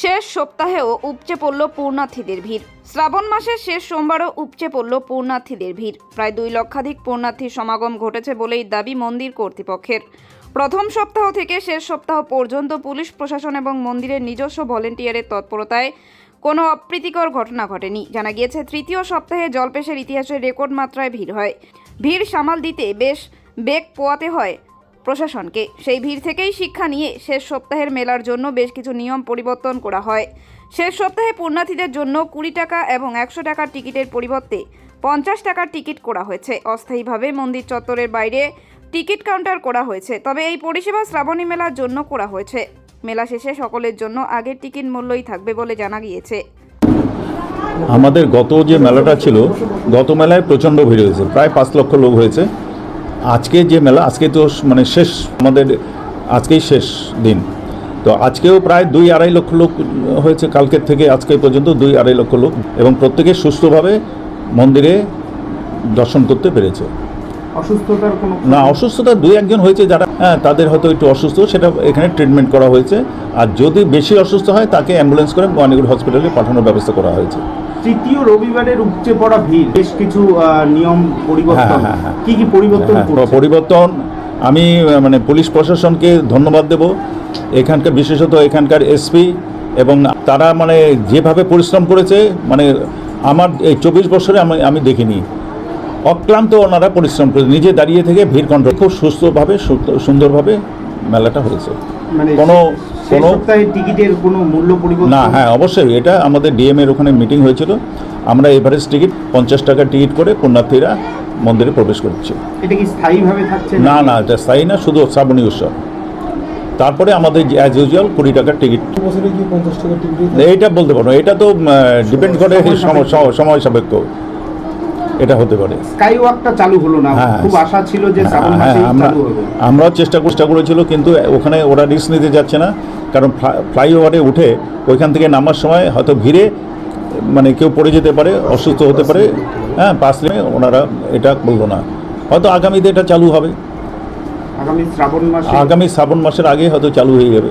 শেষ সপ্তাহেও উপচে পড়ল পূর্ণার্থীদের ভিড়। শ্রাবণ মাসের শেষ সোমবারও উপচে পড়ল পূর্ণার্থীদের ভিড়। প্রায় দুই লক্ষাধিক পূর্ণার্থীর সমাগম ঘটেছে বলেই দাবি মন্দির কর্তৃপক্ষের। প্রথম সপ্তাহ থেকে শেষ সপ্তাহ পর্যন্ত পুলিশ প্রশাসন এবং মন্দিরের নিজস্ব ভলেন্টিয়ারের তৎপরতায় কোনো অপ্রীতিকর ঘটনা ঘটেনি। জানা গিয়েছে, তৃতীয় সপ্তাহে জলপেশের ইতিহাসে রেকর্ড মাত্রায় ভিড় হয়। ভিড় সামাল দিতে বেশ বেগ পোয়াতে হয়। প্রশাসনকে। সেই ভিড় থেকেই শিক্ষা নিয়ে শেষ সপ্তাহের মেলার জন্য বেশ কিছু নিয়ম পরিবর্তন করা হয়। শেষ সপ্তাহে পুণ্যার্থীদের জন্য কুড়ি টাকা এবং একশো টাকার টিকিটের পরিবর্তে পঞ্চাশ টাকার টিকিট করা হয়েছে। অস্থায়ীভাবে মন্দির চত্বরের বাইরে টিকিট কাউন্টার করা হয়েছে, তবে এই পরিষেবা শ্রাবণী মেলার জন্য করা হয়েছে। মেলা শেষে সকলের জন্য আগের টিকিট মূল্যই থাকবে বলে জানা গিয়েছে। আমাদের গত যে মেলাটা ছিল, গত মেলায় প্রচণ্ড ভিড় হয়েছে, প্রায় পাঁচ লক্ষ লোক হয়েছে। আজকে যে মেলা আজকে তো মানে শেষ আমাদের আজকেই শেষ দিন। তো আজকেও প্রায় দুই আড়াই লক্ষ লোক হয়েছে কালকের থেকে আজকে পর্যন্ত দুই আড়াই লক্ষ লোক এবং প্রত্যেকে সুস্থভাবে মন্দিরে দর্শন করতে পেরেছে। অসুস্থতার কোনো না অসুস্থতা দুই একজন হয়েছে যারা হ্যাঁ তাদের হয়তো একটু অসুস্থ সেটা এখানে ট্রিটমেন্ট করা হয়েছে। আর যদি বেশি অসুস্থ হয় তাকে অ্যাম্বুলেন্স করে মানিগুড় হসপিটালে পাঠানোর ব্যবস্থা করা হয়েছে। তৃতীয় রবিবারের উপচে পড়া ভিড় বেশ কিছু নিয়ম পরিবর্তন। হ্যাঁ, হ্যাঁ, হ্যাঁ। কি কি পরিবর্তন পরিবর্তন আমি মানে পুলিশ প্রশাসনকে ধন্যবাদ দেব। এখানকার বিশেষত এখানকার এসপি এবং তারা মানে যেভাবে পরিশ্রম করেছে মানে আমার এই চব্বিশ বছরে আমি আমি দেখিনি। অক্লান্ত ওনারা পরিশ্রম করে নিজে দাঁড়িয়ে থেকে ভিড় কন্ট্রোল খুব সুস্থভাবে সুস্থ- সুন্দরভাবে মেলাটা হয়েছে। মানে কোনো কোনো টিকিটের কোনো মূল্য পরিবর্তন? না হ্যাঁ অবশ্যই। এটা আমাদের ডিএম এর ওখানে মিটিং হয়েছিল। আমরা এভারেজ টিকিট পঞ্চাশ টাকা টিকিট করে পুণ্যার্থীরা মন্দিরে প্রবেশ করছে। এটা কি স্থায়ীভাবে থাকছে না না এটা স্থায়ী না শুধু শ্রাবণী উৎসব। তারপরে আমাদের অ্যাজ ইউজুয়াল কুড়ি টাকার টিকিট বছরে কি পঞ্চাশ টাকা টিকিট এইটা বলতে পারব এটা তো ডিপেন্ড করে সময় সাপেক্ষ। এটা হতে পারে। স্কাই ওয়াকটা চালু হলো না। হ্যাঁ। খুব আশা ছিল যে শ্রাবণ হ্যাঁ মাসেই আমরা চালু হবে। আমরাও চেষ্টা চেষ্টা করেছিল কিন্তু ওখানে ওরা রিস্ক নিতে যাচ্ছে না। কারণ ফ্লাইওভারে উঠে ওইখান থেকে নামার সময় হয়তো ভিড়ে মানে কেউ পড়ে যেতে পারে অসুস্থ হতে পারে হ্যাঁ পাঁচ দিনে ওনারা এটা বলব না। হয়তো আগামীতে এটা চালু হবে। আগামী শ্রাবণ মাস আগামী শ্রাবণ মাসের আগে হয়তো চালু হয়ে যাবে।